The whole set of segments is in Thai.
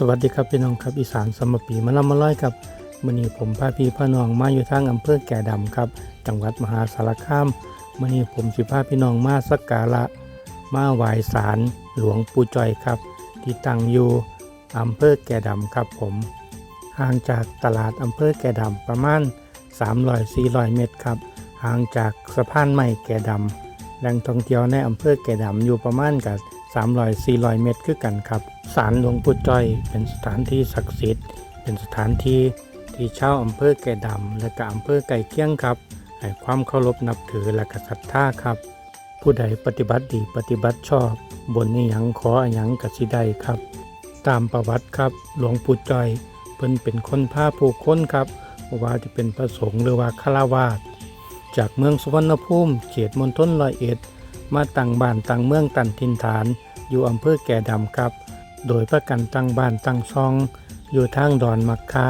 สวัสดีครับพี่น้องครับอีสานสมปีมาลำมาร้อยครับมื้อนี้ผมพาพี่พาน้องมาอยู่ทางอำเภอแก่ดำครับจังหวัดมหาสารคามมื้อนี้ผมสิพาพี่น้องมาสักการะมาไหว้ศาลหลวงปู่จอยครับ ที่ตั้งอยู่อำเภอแก่ดำครับผมห่างจากตลาดอำเภอแก่ดำประมาณ 300-400 เมตรครับห่างจากสะพานใหม่แก่ดำแหล่งท่องเที่ยวในอำเภอแก่ดำอยู่ประมาณกับ 300-400 เมตรคือกันครับศาลหลวงปู่จ้อยเป็นสถานที่ศักดิ์สิทธิ์ เป็นสถานที่ที่ชาวอำเภอแก่ดำและก็อำเภอไก่เคียงครับให้ความเคารพนับถือและก็ศรัทธาครับ ผู้ใดปฏิบัติดีปฏิบัติชอบ บนนี้ยังขออยังกสิได้ครับ ตามประวัติครับหลวงปู่จ้อยเพิ่นเป็นคนพาผู้คนครับว่าจะเป็นพระสงฆ์หรือว่าฆราวาสจากเมืองสุวรรณภูมิเขตมณฑลร้อยเอ็ด มาตั้งบ้านตั้งเมืองตั้งถิ่นฐาน อยู่อำเภอแก่ดำครับ โดยประกันตั้งบ้านตั้งช่อง อยู่ทางดอนมักคา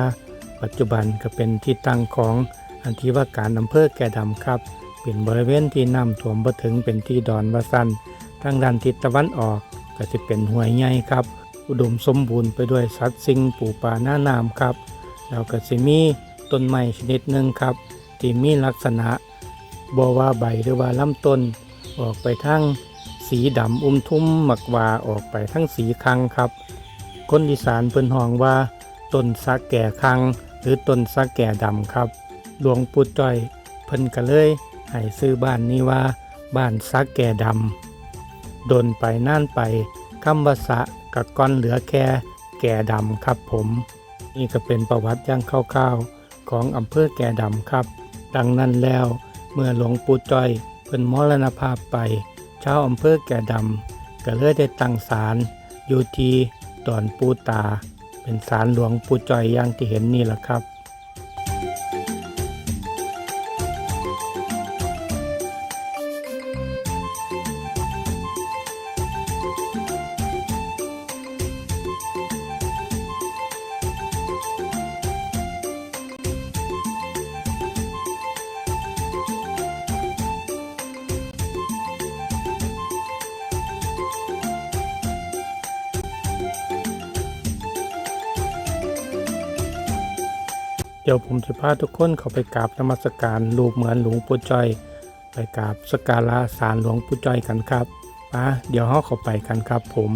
ปัจจุบันก็เป็นที่ตั้งของอันที่ว่าการอำเภอแก่ดำครับ เป็นบริเวณที่น้ำท่วมบ่ถึงเป็นที่ดอนวาสันทางด้านทิศตะวันออกก็จะเป็นห้วยใหญ่ครับ อุดมสมบูรณ์ไปด้วยสัตว์สิ่งปูป่าหน้าน้ำครับแล้วก็สิมีต้นไม้ชนิดหนึ่งครับ ที่มีลักษณะบว่าใบหรือว่าลำต้น ออกไปทั้งสีดำอุ้มทุ่มหมักวาออกไปทั้งสีคังครับ คนอีสานเพิ่นห้องว่าต้นสักแก่คัง หรือต้นสักแก่ดำครับ หลวงปู่จ้อยเพิ่นก็เลยให้ซื้อบ้านนี้ว่า บ้านสักแก่ดำดนไปน่านไปคำว่าสะกับก้อนเหลือแค่แก่ดำครับผม นี่ก็เป็นประวัติย่างคร่าวๆของอำเภอแก่ดำครับ ดังนั้นแล้วเมื่อหลวงปู่จ้อย เป็นมรณภาพไปชาวอำเภอแก่ดำก็เลยได้ตั้งศาลอยู่ที่ดอนปูตา เป็นศาลหลวงปู่จอยอย่างที่เห็นนี่แหละครับ เดี๋ยวผมจะพาทุกคนเข้าไปกราบนมัสการรูปเหมือนหลวงปู่จ้อย ไปกราบสการะสารหลวงปู่จ้อยกันครับปะเดี๋ยวเราเข้าไปกันครับผม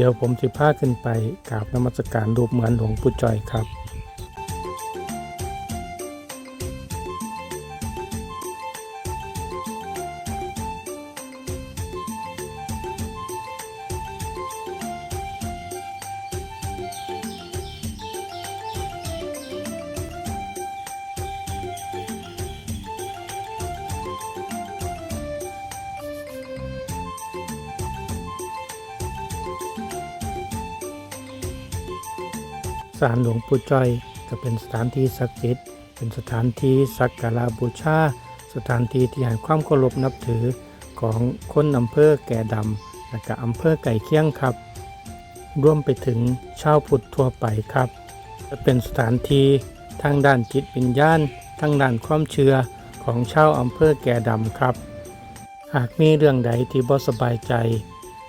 เดี๋ยวผมจะพาขึ้นไปกราบนมัสการรูปเหมือนหลวงปู่จอยครับ ศาลหลวงปู่จ้อย ก็เป็นสถานที่ศักดิ์สิทธิ์ เป็นสถานที่สักการะบูชา สถานที่ที่ให้ความเคารพนับถือของคนอำเภอแก่ดำและก็อำเภอไก่เคียงครับ รวมไปถึงชาวพุทธทั่วไปครับและเป็นสถานที่ทางด้านจิตวิญญาณทางด้านความเชื่อของชาวอำเภอแก่ดำครับ หากมีเรื่องใดที่บ่สบายใจ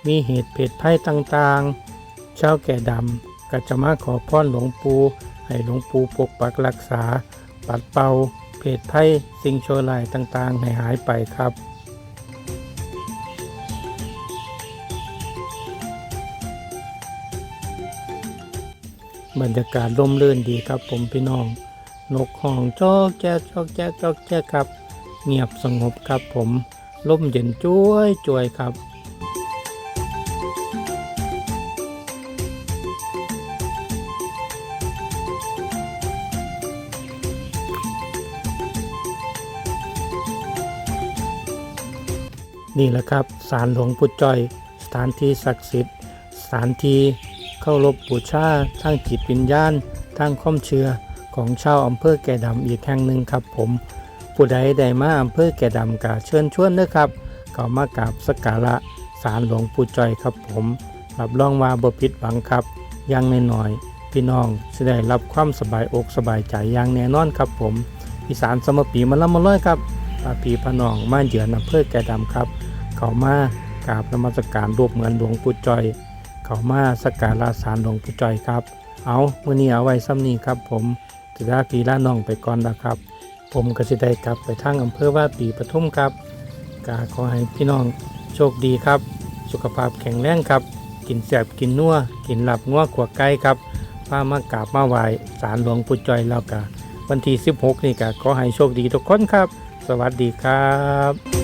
มีเหตุเพศภัยต่างๆ ชาวแก่ดำ ก็จะมาขอพรหลวงปู่ให้หลวงปู่ปกปักรักษา ปัดเป่าเพศภัยสิ่งชั่วร้ายต่างๆ ให้หายไปครับบรรยากาศร่มรื่นดีครับผมพี่น้อง นกห้องจอกแจ๊กจอกแจ๊กจอกแจ๊กครับ เงียบสงบครับผม ลมเย็นจ้วยจ้วยครับ นี่แหละครับศาลหลวงปู่จ้อย สถานที่ศักดิ์สิทธิ์สถานที่เข้ารบบูชาทั้งจิตวิญญาณทางความเชื่อของชาวอำเภอแก่ดำอีกแห่งหนึ่งครับผม ผู้ใดได้มาอำเภอแก่ดำกาเชิญชวนเด้อครับเข้ามากราบสักการะศาลหลวงปู่จ้อยครับผมรับรองว่าบ่ผิดหวังครับอย่างน้อยๆพี่น้องจะได้รับความสบายอกสบายใจอย่างแน่นอนครับผมอีสานสมปีมาละมาร้อยครับ พาพี่พาน้องมาเหยือนอำเภอแก่ดำครับ เขามากราบนมัสการรูปเหมือนหลวงปู่จอย เขามาสักการะศาลหลวงปู่จอยครับ เอามื้อนี้เอาไว้ซ้ำนี้ครับ ผมจะลาพีลาน้องไปก่อนนะครับ ผมก็จะได้กลับไปทางอำเภอว่าปีปทุมครับกาขอให้พี่น้องโชคดีครับ สุขภาพแข็งแรงครับ กินแสบกินนัวกินหลับงัวขวไก่ครับพามากราบมาไหว้ศาลหลวงปู่จอยแล้วกะวันที่ 16 นี่กะขอให้โชคดีทุกคนครับ สวัสดีครับ